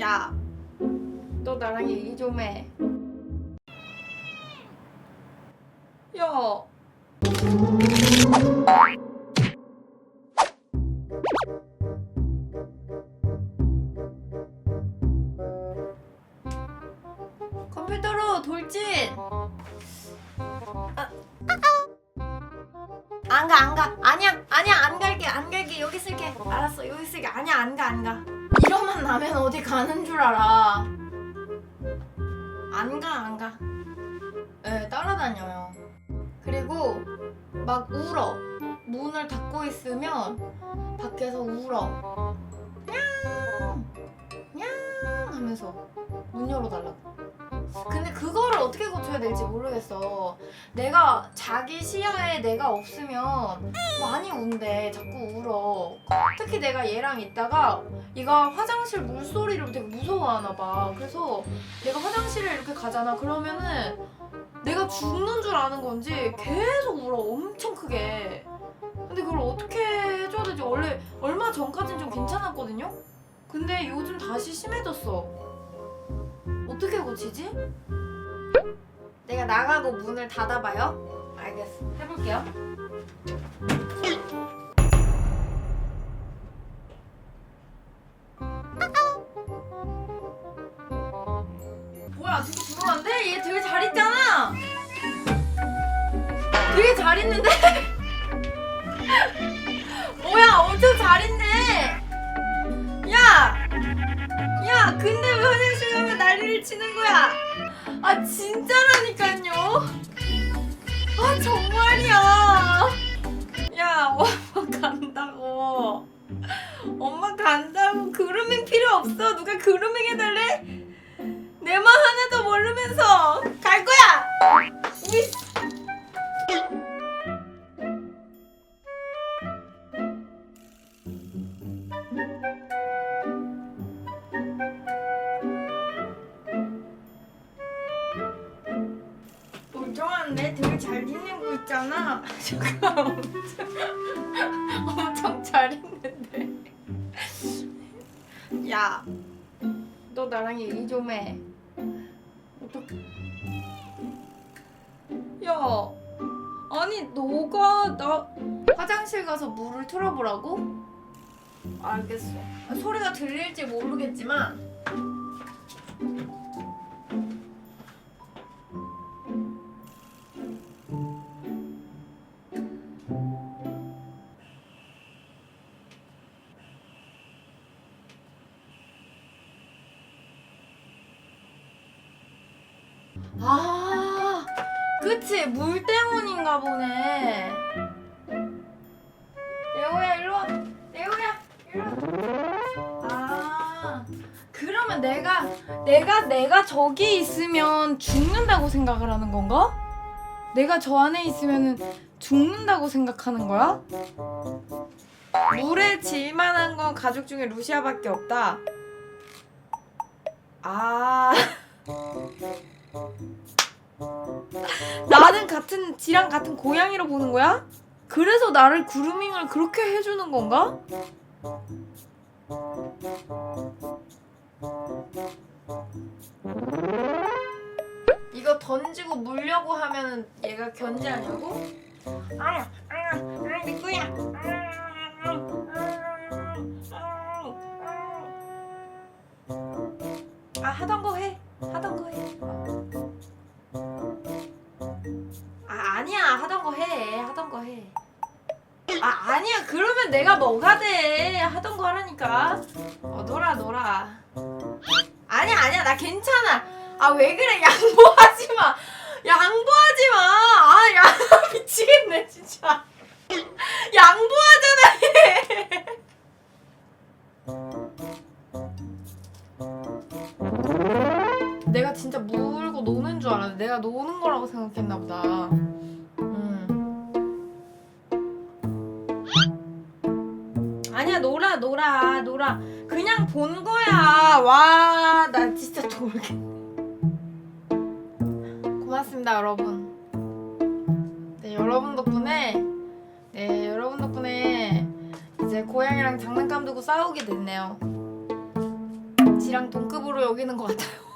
야, 너 나랑 얘기 좀 해. 야. 컴퓨터로 돌진. 아. 안 가, 안 가. 아니야, 아니야, 안 갈게, 안 갈게. 여기 쓸게. 알았어, 여기 쓸게. 아니야, 안 가, 안 가. 이러만 나면 어디 가는 줄 알아. 안 가, 안 가. 예, 따라다녀요. 그리고 막 울어. 문을 닫고 있으면 밖에서 울어. 냥! 냥! 하면서 문 열어달라고. 근데 그거를 어떻게 고쳐야 될지 모르겠어. 내가 자기 시야에 내가 없으면 많이 운대. 자꾸 울어. 특히 내가 얘랑 있다가 얘가 화장실 물소리를 되게 무서워하나 봐. 그래서 내가 화장실에 이렇게 가잖아. 그러면은 내가 죽는 줄 아는 건지 계속 울어. 엄청 크게. 근데 그걸 어떻게 해줘야 되지? 원래 얼마 전까진 좀 괜찮았거든요? 근데 요즘 다시 심해졌어. 어떻게 고치지? 내가 나가고 문을 닫아봐요. 알겠어. 해볼게요. 뭐야, 누구 들어왔는데? 얘 되게 잘 있잖아. 되게 잘 있는데? 뭐야, 엄청 잘 있네. 야, 야, 근데 왜 화장실 가면 난리를 치는 거야? 아, 진짜라니까요. 아, 정말이야. 야, 엄마 간다고. 엄마 간다고. 그루밍 필요 없어. 누가 그루밍 해달래? 잘 지내고 있잖아. 잠깐 엄청, 엄청 잘 있는데. 야, 너 나랑 얘기 좀 해. 어떡해? 야, 아니 너가 나 화장실 가서 물을 틀어보라고? 알겠어. 소리가 들릴지 모르겠지만. 아, 그치 물 때문인가 보네. 레오야 일로 와. 레오야 일로 와. 아, 그러면 내가 내가 내가 저기 있으면 죽는다고 생각을 하는 건가? 내가 저 안에 있으면은 죽는다고 생각하는 거야? 물에 질만한 건 가족 중에 루시아밖에 없다. 아. 같은 지랑 같은 고양이로 보는 거야? 그래서 나를 그루밍을 그렇게 해주는 건가? 이거 던지고 물려고 하면 얘가 견제하냐고? 아야, 아야, 아, 내 거야. 아, 아 아니야 하던 거 해. 하던 거 해. 아 아니야 그러면 내가 뭐가 돼? 하던 거 하라니까. 어 놀아 놀아. 아니야 아니야 나 괜찮아. 아 왜 그래 양보하지 마. 양보하지 마. 아 야 미치겠네 진짜. 양보하잖아 얘. 내가 진짜 물고 노는 줄 알았는데 내가 노는 거라고 생각했나 보다. 놀아 놀아. 그냥 본 거야. 와 나 진짜 돌겠 고맙습니다 여러분. 네 여러분 덕분에 네 여러분 덕분에 이제 고양이랑 장난감 두고 싸우게 됐네요. 지랑 동급으로 여기는 것 같아요.